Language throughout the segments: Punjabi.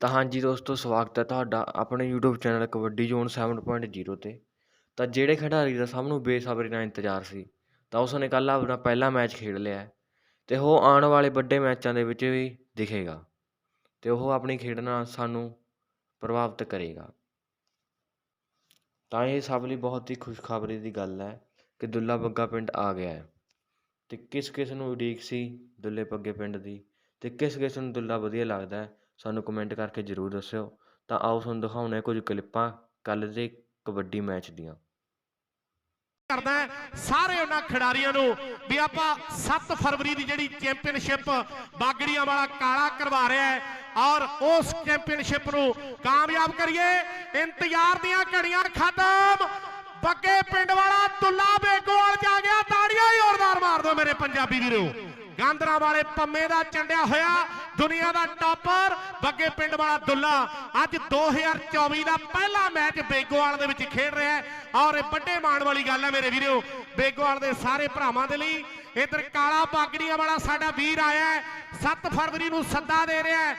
ਤਾਂ ਹਾਂਜੀ ਦੋਸਤੋ, ਸਵਾਗਤ ਹੈ ਤੁਹਾਡਾ ਆਪਣੇ YouTube ਚੈਨਲ ਕਬੱਡੀ ਜ਼ੋਨ 7.0 ਤੇ। ਤਾਂ ਜਿਹੜੇ ਖਿਡਾਰੀ ਦਾ ਸਭ ਨੂੰ ਬੇਸਬਰੀ ਨਾਲ ਇੰਤਜ਼ਾਰ ਸੀ, ਤਾਂ ਉਸ ਨੇ ਕੱਲ੍ਹ ਆਪਣਾ ਪਹਿਲਾ ਮੈਚ ਖੇਡ ਲਿਆ ਹੈ ਤੇ ਉਹ ਆਉਣ ਵਾਲੇ ਵੱਡੇ ਮੈਚਾਂ ਦੇ ਵਿੱਚ ਵੀ ਦਿਖੇਗਾ ਤੇ ਉਹ ਆਪਣੀ ਖੇਡ ਨਾਲ ਸਾਨੂੰ ਪ੍ਰਭਾਵਿਤ ਕਰੇਗਾ। ਤਾਂ ਇਹ ਸਭ ਲਈ ਬਹੁਤ ਹੀ ਖੁਸ਼ਖਬਰੀ ਦੀ ਗੱਲ ਹੈ ਕਿ ਦੁੱਲਾ ਬੱਗਾ ਪਿੰਡ ਆ ਗਿਆ ਹੈ ਤੇ ਕਿਸ ਕਿਸ ਨੂੰ ਉਡੀਕ ਸੀ ਦੁੱਲੇ ਬੱਗੇ ਪਿੰਡ ਦੀ ਤੇ ਕਿਸ ਕਿਸ ਨੂੰ ਦੁੱਲਾ ਵਧੀਆ ਲੱਗਦਾ ਹੈ ਸਾਨੂੰ ਕਮੈਂਟ ਕਰਕੇ ਜ਼ਰੂਰ ਦੱਸਿਓ। ਤਾਂ ਆਓ ਤੁਹਾਨੂੰ ਦਿਖਾਉਂਦੇ ਹਾਂ ਕੁਝ ਕਲਿੱਪਾਂ ਕੱਲ ਦੇ ਕਬੱਡੀ ਮੈਚ ਦੀਆਂ। ਕਰਦਾ ਸਾਰੇ ਉਹਨਾਂ ਖਿਡਾਰੀਆਂ ਨੂੰ ਵੀ ਆਪਾਂ 7 ਫਰਵਰੀ ਦੀ ਜਿਹੜੀ ਚੈਂਪੀਅਨਸ਼ਿਪ ਬਾਗੜੀਆਂ ਵਾਲਾ ਕਾਲਾ ਕਰਵਾ ਰਿਹਾ ਹੈ ਔਰ ਉਸ ਚੈਂਪੀਅਨਸ਼ਿਪ ਨੂੰ ਕਾਮਯਾਬ ਕਰੀਏ। ਇੰਤਜ਼ਾਰ ਦੀਆਂ ਘੜੀਆਂ ਖਤਮ। ਬੱਗੇ ਪਿੰਡ ਵਾਲਾ ਦੁੱਲਾ ਬੇਗੋਲ ਜਾ ਗਿਆ। ਤਾੜੀਆਂ ਹੀ ਜ਼ੋਰਦਾਰ ਮਾਰ ਦਿਓ ਮੇਰੇ ਪੰਜਾਬੀ ਵੀਰੋ। ਗਾਂਦਰਾ ਵਾਲੇ ਪੰਮੇ ਦਾ ਚੰਡਿਆ ਹੋਇਆ ਦੁਨੀਆ ਦਾ ਟਾਪਰ, ਬੱਗੇ ਪਿੰਡ ਵਾਲਾ ਦੁੱਲਾ। ਅੱਜ 2024 ਦਾ ਪਹਿਲਾ ਮੈਚ ਬੇਗੋਵਾਲ ਦੇ ਵਿੱਚ ਖੇਡ ਰਿਹਾ ਹੈ। ਔਰ ਇਹ ਵੱਡੇ ਮਾਣ ਵਾਲੀ ਗੱਲ ਹੈ ਮੇਰੇ ਵੀਰੋ, ਬੇਗੋਵਾਲ ਦੇ ਸਾਰੇ ਭਰਾਵਾਂ ਦੇ ਲਈ। ਇਧਰ ਕਾਲਾ ਪਾਗੜੀਆਂ ਵਾਲਾ ਸਾਡਾ ਵੀਰ ਆਇਆ ਹੈ। 7 ਫਰਵਰੀ ਨੂੰ ਸੱਦਾ ਦੇ ਰਿਹਾ ਹੈ।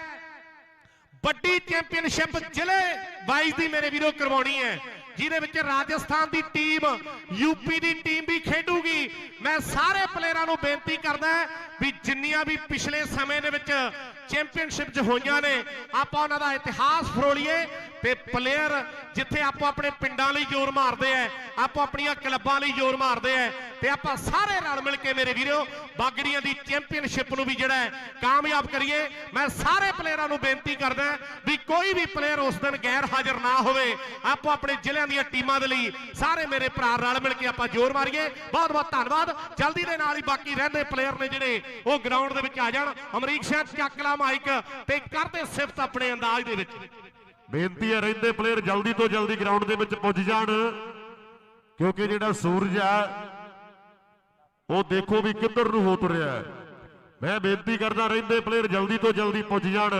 ਵੱਡੀ ਚੈਂਪੀਅਨਸ਼ਿਪ ਜ਼ਿਲ੍ਹੇ ਵਾਈਜ਼ ਦੀ ਮੇਰੇ ਵੀਰੋ ਕਰਵਾਉਣੀ ਹੈ। ਜਿਹਦੇ ਵਿੱਚ ਰਾਜਸਥਾਨ ਦੀ ਟੀਮ ਯੂਪੀ ਦੀ ਟੀਮ ਵੀ ਖੇਡੂਗੀ। ਮੈਂ ਸਾਰੇ ਪਲੇਅਰਾਂ ਨੂੰ ਬੇਨਤੀ ਕਰਦਾ ਵੀ ਜਿੰਨੀਆਂ ਵੀ ਪਿਛਲੇ ਸਮੇਂ ਦੇ ਵਿੱਚ ਚੈਂਪੀਅਨਸ਼ਿਪ 'ਚ ਹੋਈਆਂ ਨੇ, ਆਪਾਂ ਉਹਨਾਂ ਦਾ ਇਤਿਹਾਸ ਫਰੋਲੀਏ ਤੇ ਪਲੇਅਰ ਜਿੱਥੇ ਆਪੋ ਆਪਣੇ ਪਿੰਡਾਂ ਲਈ ਜ਼ੋਰ ਮਾਰਦੇ ਆ ਆਪੋ ਆਪਣੀਆਂ ਕਲੱਬਾਂ ਲਈ ਜ਼ੋਰ ਮਾਰਦੇ ਆ ਤੇ ਆਪਾਂ ਸਾਰੇ ਰਲ ਮਿਲ ਕੇ ਮੇਰੇ ਵੀਰੋ, ਬਾਗੜੀਆਂ ਦੀ ਚੈਂਪੀਅਨਸ਼ਿਪ ਨੂੰ ਵੀ ਜਿਹੜਾ ਕਾਮਯਾਬ ਕਰੀਏ। ਮੈਂ ਸਾਰੇ ਪਲੇਅਰਾਂ ਨੂੰ ਬੇਨਤੀ ਕਰਦਾ ਵੀ ਕੋਈ ਵੀ ਪਲੇਅਰ ਉਸ ਦਿਨ ਗੈਰ ਹਾਜ਼ਰ ਨਾ ਹੋਵੇ। ਆਪੋ ਆਪਣੇ ਜ਼ਿਲ੍ਹਿਆਂ ਦੀਆਂ ਟੀਮਾਂ ਦੇ ਲਈ ਸਾਰੇ ਮੇਰੇ ਭਰਾ ਰਲ ਮਿਲ ਕੇ ਆਪਾਂ ਜ਼ੋਰ ਮਾਰੀਏ। ਬਹੁਤ ਬਹੁਤ ਧੰਨਵਾਦ। ਜਲਦੀ ਦੇ ਨਾਲ ਹੀ ਬਾਕੀ ਰਹਿੰਦੇ ਪਲੇਅਰ ਨੇ ਜਿਹੜੇ ਉਹ ਗਰਾਊਂਡ ਦੇ ਵਿੱਚ ਆ ਜਾਣ। ਅਮਰੀਕ ਸਿੰਘ ਚੱਕ ਮਾਈਕ ਤੇ ਕਰਦੇ ਸਿਫਤ ਆਪਣੇ ਅੰਦਾਜ਼ ਦੇ ਵਿੱਚ। ਬੇਨਤੀ ਹੈ ਰਹਿੰਦੇ ਪਲੇਅਰ ਜਲਦੀ ਤੋਂ ਜਲਦੀ ਗਰਾਊਂਡ ਦੇ ਵਿੱਚ ਪੁੱਜ ਜਾਣ। ਕਿਉਂਕਿ ਜਿਹੜਾ ਸੂਰਜ ਆ ਉਹ ਦੇਖੋ ਵੀ ਕਿੱਧਰ ਨੂੰ ਹੋ ਤੁਰਿਆ ਮੈਂ ਬੇਨਤੀ ਕਰਦਾ ਰਹਿੰਦੇ ਪਲੇਅਰ ਜਲਦੀ ਤੋਂ ਜਲਦੀ ਪੁੱਜ ਜਾਣ।